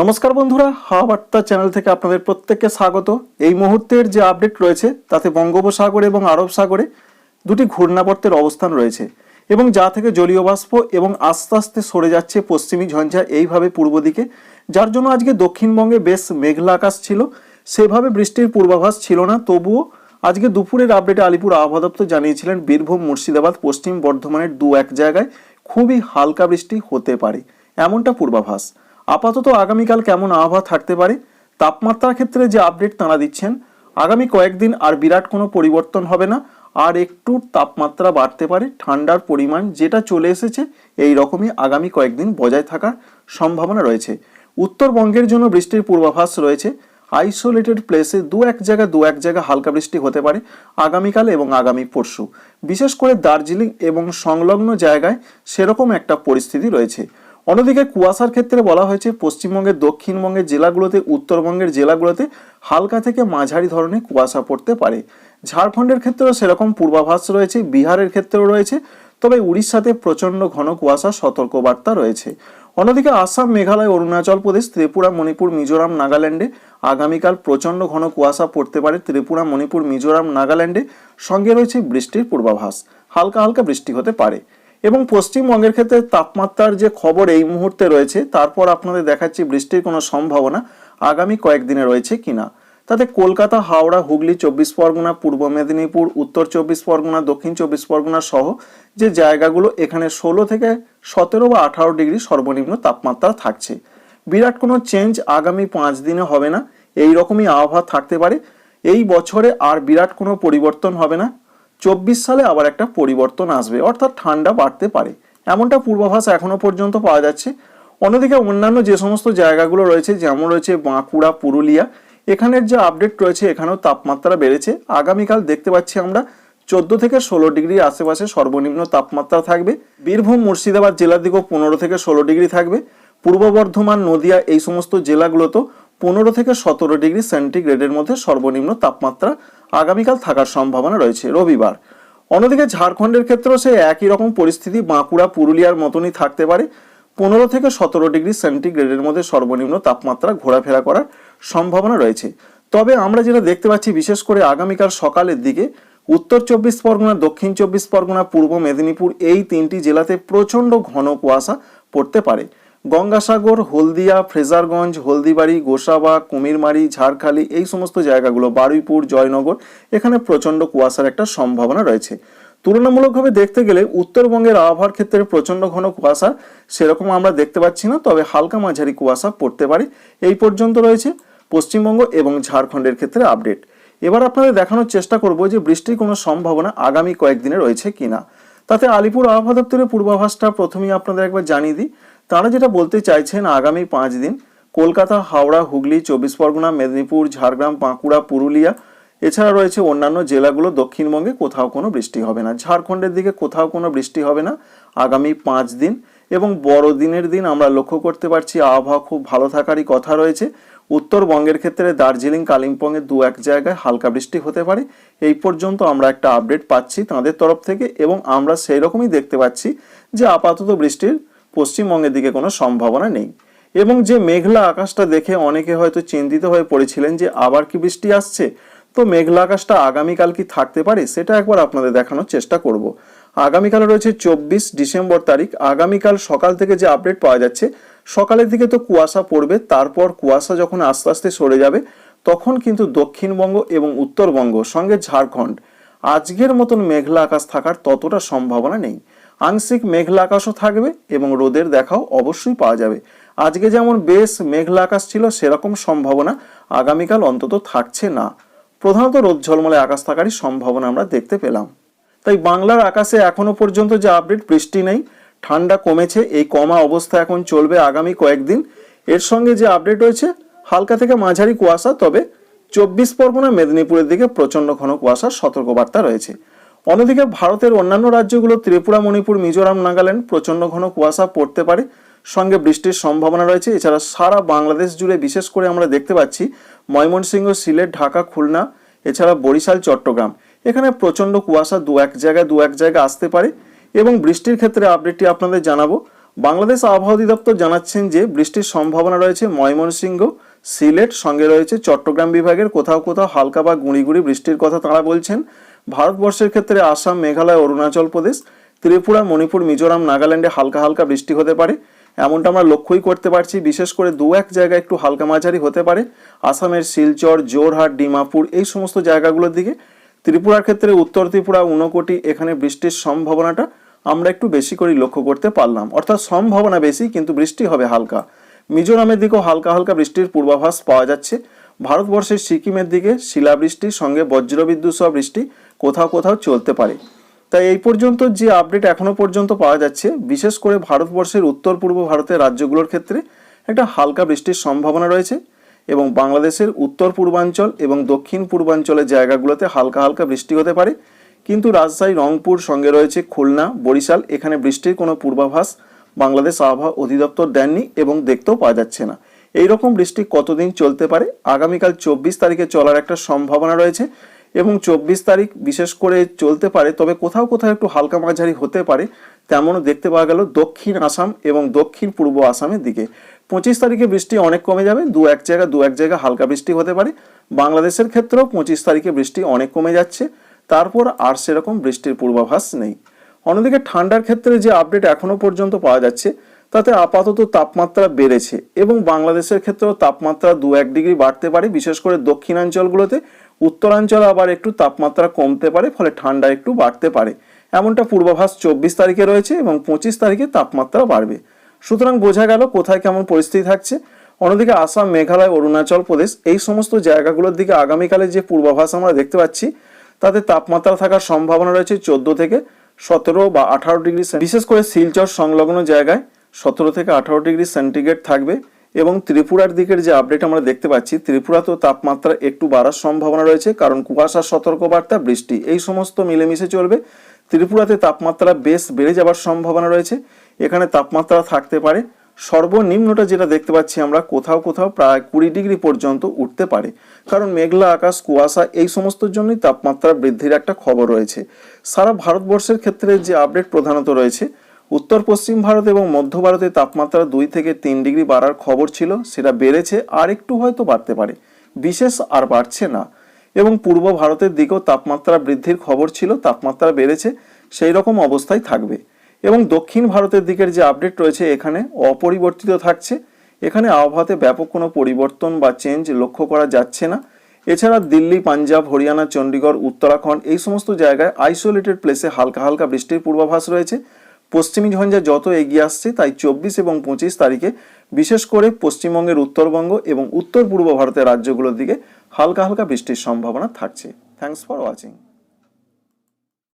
নমস্কার বন্ধুরা হাওয়া বার্তা চ্যানেল থেকে আপনাদের প্রত্যেককে স্বাগত। এই মুহূর্তের যে আপডেট রয়েছে, তাতে বঙ্গোপসাগরে এবং আরব সাগরে দুটি ঘূর্ণাবর্তের অবস্থান রয়েছে এবং যা থেকে জলীয় বাষ্প এবং আস্তে আস্তে সরে যাচ্ছে পশ্চিমী ঝঞ্ঝা এইভাবে পূর্ব দিকে। যার জন্য আজকে দক্ষিণবঙ্গে বেশ মেঘলা আকাশ ছিল, সেভাবে বৃষ্টির পূর্বাভাস ছিল না। তবুও আজকে দুপুরের আপডেটে আলিপুর আবহাওয়া দপ্তর জানিয়েছিলেন, বীরভূম, মুর্শিদাবাদ, পশ্চিম বর্ধমানের দু এক জায়গায় খুবই হালকা বৃষ্টি হতে পারে, এমনটা পূর্বাভাস। আপাতত আগামীকাল কেমন আবহাওয়া থাকতে পারে? তাপমাত্রার ক্ষেত্রে যে আপডেট তাঁরা দিচ্ছেন, আগামী কয়েকদিন আর বিরাট কোনো পরিবর্তন হবে না। আর একটু তাপমাত্রা বাড়তে পারে, ঠান্ডার পরিমাণ যেটা চলে এসেছে, এই রকমই আগামী কয়েকদিন বজায় থাকার সম্ভাবনা রয়েছে। উত্তরবঙ্গের জন্য বৃষ্টির পূর্বাভাস রয়েছে। আইসোলেটেড প্লেসে দু এক জায়গা, দু এক জায়গা হালকা বৃষ্টি হতে পারে আগামীকাল এবং আগামী পরশু। বিশেষ করে দার্জিলিং এবং সংলগ্ন জায়গায় সেরকম একটা পরিস্থিতি রয়েছে। অন্যদিকে কুয়াশার ক্ষেত্রে বলা হয়েছে পশ্চিমবঙ্গের দক্ষিণবঙ্গের জেলাগুলোতে, উত্তরবঙ্গের জেলাগুলোতে হালকা থেকে মাঝারি ধরনের কুয়াশা পড়তে পারে। ঝাড়খণ্ডের ক্ষেত্রেও সেরকম পূর্বাভাস রয়েছে, বিহারের ক্ষেত্রেও রয়েছে, তবে উড়িষ্যাতে প্রচণ্ড ঘন কুয়াশা সতর্কবার্তা রয়েছে। অন্যদিকে আসাম, মেঘালয়, অরুণাচল প্রদেশ, ত্রিপুরা, মণিপুর, মিজোরাম, নাগাল্যান্ডে আগামীকাল প্রচণ্ড ঘন কুয়াশা পড়তে পারে। ত্রিপুরা, মণিপুর, মিজোরাম, নাগাল্যান্ডে সঙ্গে রয়েছে বৃষ্টির পূর্বাভাস। হালকা হালকা বৃষ্টি হতে পারে। এবং পশ্চিমবঙ্গের ক্ষেত্রে তাপমাত্রার যে খবর এই মুহূর্তে রয়েছে, তারপর আপনাদের দেখাচ্ছি বৃষ্টির কোনো সম্ভাবনা আগামী কয়েকদিনে রয়েছে কিনা। তাতে কলকাতা, হাওড়া, হুগলি, চব্বিশ পরগনা, পূর্ব মেদিনীপুর, উত্তর চব্বিশ পরগনা, দক্ষিণ চব্বিশ পরগনা সহ যে জায়গাগুলো এখানে ষোলো থেকে সতেরো বা আঠারো ডিগ্রি সর্বনিম্ন তাপমাত্রা থাকছে। বিরাট কোনো চেঞ্জ আগামী পাঁচ দিনে হবে না। এই রকমই আবহাওয়া থাকতে পারে। এই বছরে আর বিরাট কোনো পরিবর্তন হবে না। চব্বিশ সালে আবার একটা পরিবর্তন আসবে, অর্থাৎ ঠান্ডা বাড়তে পারে। এমনটা পূর্বাভাস এখনও পর্যন্ত পাওয়া যাচ্ছে। অন্যদিকে অন্যান্য যে সমস্ত জায়গাগুলো রয়েছে, যেমন রয়েছে বাঁকুড়া, পুরুলিয়া, এখানের যে আপডেট রয়েছে, এখানেও তাপমাত্রা বেড়েছে। আগামীকাল দেখতে পাচ্ছি আমরা চোদ্দ থেকে ষোলো ডিগ্রির আশেপাশে সর্বনিম্ন তাপমাত্রা থাকবে। বীরভূম, মুর্শিদাবাদ জেলার দিকেও পনেরো থেকে ষোলো ডিগ্রি থাকবে। পূর্ব বর্ধমান, নদিয়া এই সমস্ত জেলাগুলোতেও পনেরো থেকে সতেরো ডিগ্রি সেন্টিগ্রেডের মধ্যে সর্বনিম্ন তাপমাত্রা আগামীকাল থাকার সম্ভাবনা রয়েছে রবিবার। অন্যদিকে ঝাড়খণ্ডের ক্ষেত্রেও সেই একই রকম পরিস্থিতি বাঁকুড়া, পুরুলিয়ার মতনই থাকতে পারে। পনেরো থেকে সতেরো ডিগ্রি সেন্টিগ্রেডের মধ্যে সর্বনিম্ন তাপমাত্রা ঘোরাফেরা করার সম্ভাবনা রয়েছে। তবে আমরা যেটা দেখতে পাচ্ছি বিশেষ করে আগামীকাল সকালের দিকে, উত্তর চব্বিশ পরগনা, দক্ষিণ চব্বিশ পরগনা, পূর্ব মেদিনীপুর এই তিনটি জেলাতে প্রচণ্ড ঘন কুয়াশা পড়তে পারে। গঙ্গাসাগর, হলদিয়া, ফ্রেজারগঞ্জ, হলদিবাড়ি, গোসাবা, কুমিরমারি, ঝাড়খালি এই সমস্ত জায়গাগুলো বারুইপুর, জয়নগর, এখানে প্রচণ্ড কুয়াশার একটা সম্ভাবনা রয়েছে। তুলনামূলকভাবে দেখতে গেলে উত্তরবঙ্গের আবহাওয়ার ক্ষেত্রে প্রচণ্ড ঘন কুয়াশা সেরকম আমরা দেখতে পাচ্ছি না, তবে হালকা মাঝারি কুয়াশা পড়তে পারে। এই পর্যন্ত রয়েছে পশ্চিমবঙ্গ এবং ঝাড়খণ্ডের ক্ষেত্রে আপডেট। এবার আপনাদের দেখানোর চেষ্টা করব যে বৃষ্টির কোনো সম্ভাবনা আগামী কয়েকদিনে রয়েছে কিনা। তাতে আলিপুর আবহাওয়া দপ্তরের পূর্বাভাসটা প্রথমেই আপনাদের একবার জানিয়ে দিই। তারা যেটা বলতে চাইছেন, আগামী পাঁচ দিন কলকাতা, হাওড়া, হুগলি, চব্বিশ পরগনা, মেদিনীপুর, ঝাড়গ্রাম, বাঁকুড়া, পুরুলিয়া, এছাড়া রয়েছে অন্যান্য জেলাগুলো দক্ষিণবঙ্গে কোথাও কোনো বৃষ্টি হবে না। ঝাড়খণ্ডের দিকে কোথাও কোনো বৃষ্টি হবে না আগামী পাঁচ দিন এবং বড়দিনের দিন আমরা লক্ষ্য করতে পারছি আবহাওয়া খুব ভালো থাকারই কথা রয়েছে। উত্তরবঙ্গের ক্ষেত্রে দার্জিলিং, কালিম্পংয়ে দু এক জায়গায় হালকা বৃষ্টি হতে পারে। এই পর্যন্ত আমরা একটা আপডেট পাচ্ছি তাদের তরফ থেকে এবং আমরা সেই রকমই দেখতে পাচ্ছি যে আপাতত বৃষ্টির পশ্চিমবঙ্গের দিকে কোনো সম্ভাবনা নেই। এবং যে মেঘলা আকাশটা দেখে অনেকে হয়তো চিন্তিত হয়ে পড়েছিলেন যে আবার কি বৃষ্টি আসছে, তো মেঘলা আকাশটা আগামীকাল কি থাকতে পারে সেটা একবার আপনাদের দেখানোর চেষ্টা করব। আগামীকাল রয়েছে চব্বিশ ডিসেম্বর তারিখ। আগামীকাল সকাল থেকে যে আপডেট পাওয়া যাচ্ছে, সকালের দিকে তো কুয়াশা পড়বে, তারপর কুয়াশা যখন আস্তে আস্তে সরে যাবে, তখন কিন্তু দক্ষিণবঙ্গ এবং উত্তরবঙ্গ, সঙ্গে ঝাড়খণ্ড, আজকের মতন মেঘলা আকাশ থাকার ততটা সম্ভাবনা নেই। আংশিক মেঘলা আকাশও থাকবে এবং রোদের দেখাও অবশ্যই পাওয়া যাবে। আজকে যেমন বেশ মেঘলা আকাশ ছিল, সেরকম সম্ভাবনা আগামীকাল অন্তত থাকছে না। প্রধানত রোদ ঝলমলে আকাশ থাকারই সম্ভাবনা আমরা দেখতে পেলাম। তাই বাংলার আকাশে এখনও পর্যন্ত যে আপডেট, বৃষ্টি নেই, ঠান্ডা কমেছে, এই কমা অবস্থা এখন চলবে আগামী কয়েকদিন। এর সঙ্গে যে আপডেট রয়েছে, হালকা থেকে মাঝারি কুয়াশা, তবে চব্বিশ পরগনা, মেদিনীপুরের দিকে প্রচণ্ড ঘন কুয়াশার সতর্কবার্তা রয়েছে। অন্যদিকে ভারতের অন্যান্য রাজ্যগুলো, ত্রিপুরা, মণিপুর, মিজোরাম, নাগাল্যান্ড প্রচণ্ড ঘন কুয়াশা পড়তে পারে। সঙ্গে বৃষ্টির সম্ভাবনা রয়েছে। এছাড়া সারা বাংলাদেশ জুড়ে বিশেষ করে আমরা দেখতে পাচ্ছি ময়মনসিংহ, সিলেট, ঢাকা, খুলনা, এছাড়া বরিশাল, চট্টগ্রাম। এখানে প্রচণ্ড কুয়াশা দু এক জায়গায় দু এক জায়গায় আসতে পারে এবং বৃষ্টির ক্ষেত্রে আপডেটটি আপনাদের জানাব। বাংলাদেশ আবহাওয়া অধিদপ্তর জানাচ্ছেন যে বৃষ্টির সম্ভাবনা রয়েছে ময়মনসিংহ, সিলেট, সঙ্গে রয়েছে চট্টগ্রাম বিভাগের কোথাও কোথাও হালকা বা গুঁড়ি গুঁড়ি বৃষ্টির কথা তারা বলছেন। ভারতবর্ষের ক্ষেত্রে আসাম, মেঘালয়, অরুণাচল প্রদেশ, ত্রিপুরা, মণিপুর, মিজোরাম, নাগাল্যান্ডে হালকা হালকা বৃষ্টি হতে পারে। এমনটা আমরা লক্ষ্যই করতে পারছি, বিশেষ করে দু এক জায়গায় একটু হালকা মাঝারি হতে পারে। আসামের শিলচর জোরহাট ডিমাপুর এই সমস্ত জায়গাগুলোর দিকে। ত্রিপুরার ক্ষেত্রে উত্তর ত্রিপুরা, ঊনকোটি, এখানে বৃষ্টির সম্ভাবনাটা আমরা একটু বেশি করে লক্ষ্য করতে পারলাম। অর্থাৎ সম্ভাবনা বেশি, কিন্তু বৃষ্টি হবে হালকা। মিজোরামের দিকেও হালকা হালকা বৃষ্টির পূর্বাভাস পাওয়া যাচ্ছে। ভারতবর্ষের সিকিমের দিকে শিলাবৃষ্টির সঙ্গে বজ্রবিদ্যুৎ সহ বৃষ্টি কোথাও কোথাও চলতে পারে। তাই এই পর্যন্ত যে আপডেট এখনও পর্যন্ত পাওয়া যাচ্ছে, বিশেষ করে ভারতবর্ষের উত্তর পূর্ব ভারতের রাজ্যগুলোর ক্ষেত্রে একটা হালকা বৃষ্টির সম্ভাবনা রয়েছে এবং বাংলাদেশের উত্তর পূর্বাঞ্চল এবং দক্ষিণ পূর্বাঞ্চলের জায়গাগুলোতে হালকা হালকা বৃষ্টি হতে পারে। কিন্তু রাজশাহী, রংপুর সঙ্গে রয়েছে খুলনা, বরিশাল, এখানে বৃষ্টির কোনো পূর্বাভাস বাংলাদেশ আবহাওয়া অধিদপ্তর দেননি এবং দেখতেও পাওয়া যাচ্ছে না। এই রকম বৃষ্টি কতদিন চলতে পারে? আগামীকাল চব্বিশ তারিখে চলার একটা সম্ভাবনা রয়েছে এবং চব্বিশ তারিখ বিশেষ করে চলতে পারে, তবে কোথাও কোথাও একটু হালকা মাঝারি হতে পারে, তেমনও দেখতে পাওয়া গেল দক্ষিণ আসাম এবং দক্ষিণ পূর্ব আসামের দিকে। পঁচিশ তারিখে বৃষ্টি অনেক কমে যাবে, দু এক জায়গা, দু এক জায়গা হালকা বৃষ্টি হতে পারে। বাংলাদেশের ক্ষেত্রেও পঁচিশ তারিখে বৃষ্টি অনেক কমে যাচ্ছে, তারপর আর সেরকম বৃষ্টির পূর্বাভাস নেই। অন্যদিকে ঠান্ডার ক্ষেত্রে যে আপডেট এখনও পর্যন্ত পাওয়া যাচ্ছে তাতে আপাতত তাপমাত্রা বেড়েছে এবং বাংলাদেশের ক্ষেত্রেও তাপমাত্রা দু এক ডিগ্রি বাড়তে পারে, বিশেষ করে দক্ষিণাঞ্চলগুলোতে। উত্তরাঞ্চলে আবার একটু তাপমাত্রা কমতে পারে, ফলে ঠান্ডা একটু বাড়তে পারে। এমনটা পূর্বাভাস চব্বিশ তারিখে রয়েছে এবং পঁচিশ তারিখে তাপমাত্রা বাড়বে। সুতরাং বোঝা গেল কোথায় কেমন পরিস্থিতি থাকছে। অন্যদিকে আসাম, মেঘালয়, অরুণাচল প্রদেশ এই সমস্ত জায়গাগুলোর দিকে আগামীকালে যে পূর্বাভাস আমরা দেখতে পাচ্ছি, তাতে তাপমাত্রা থাকার সম্ভাবনা রয়েছে চোদ্দ থেকে সতেরো বা আঠারো ডিগ্রি বিশেষ করে শিলচর সংলগ্ন জায়গায়। সতেরো থেকে আঠারো ডিগ্রি সেন্টিগ্রেড থাকবে এবং ত্রিপুরার দিকের যে আপডেট আমরা দেখতে পাচ্ছি, ত্রিপুরাতেও তাপমাত্রা একটু বাড়ার সম্ভাবনা রয়েছে কারণ কুয়াশার সতর্কবার্তা, বৃষ্টি, এই সমস্ত মিলেমিশে চলবে। ত্রিপুরাতে তাপমাত্রা বেশ বেড়ে যাবার সম্ভাবনা রয়েছে। এখানে তাপমাত্রা থাকতে পারে। সর্বনিম্নটা যেটা দেখতে পাচ্ছি আমরা, কোথাও কোথাও প্রায় কুড়ি ডিগ্রি পর্যন্ত উঠতে পারে। কারণ মেঘলা আকাশ, কুয়াশা, এই সমস্তর জন্যই তাপমাত্রা বৃদ্ধির একটা খবর রয়েছে। সারা ভারতবর্ষের ক্ষেত্রে যে আপডেট প্রধানত রয়েছে উত্তর, পশ্চিম ভারত এবং মধ্য ভারতে তাপমাত্রা দুই থেকে তিন ডিগ্রি বাড়ার খবর ছিল, সেটা বেড়েছে আর একটু হয়তো বাড়তে পারে। বিশেষ আর বাড়ছে না। এবং পূর্ব ভারতের দিকেও তাপমাত্রা বৃদ্ধির খবর ছিল, তাপমাত্রা বেড়েছে, সেই রকম অবস্থায় থাকবে। এবং দক্ষিণ ভারতের দিকের যে আপডেট রয়েছে এখানে অপরিবর্তিত থাকছে। এখানে আবহাওয়াতে ব্যাপক কোনো পরিবর্তন বা চেঞ্জ লক্ষ্য করা যাচ্ছে না। এছাড়া দিল্লি, পাঞ্জাব, হরিয়ানা চণ্ডীগড় উত্তরাখণ্ড এই সমস্ত জায়গায় আইসোলেটেড প্লেসে হালকা হালকা বৃষ্টির পূর্বাভাস রয়েছে। পশ্চিমী ঝঞ্ঝা যত এগিয়ে আসছে, তাই চব্বিশ এবং পঁচিশ তারিখে বিশেষ করে পশ্চিমবঙ্গের উত্তরবঙ্গ এবং উত্তর পূর্ব ভারতের রাজ্যগুলোর দিকে হালকা হালকা বৃষ্টির সম্ভাবনা থাকছে। Thanks for watching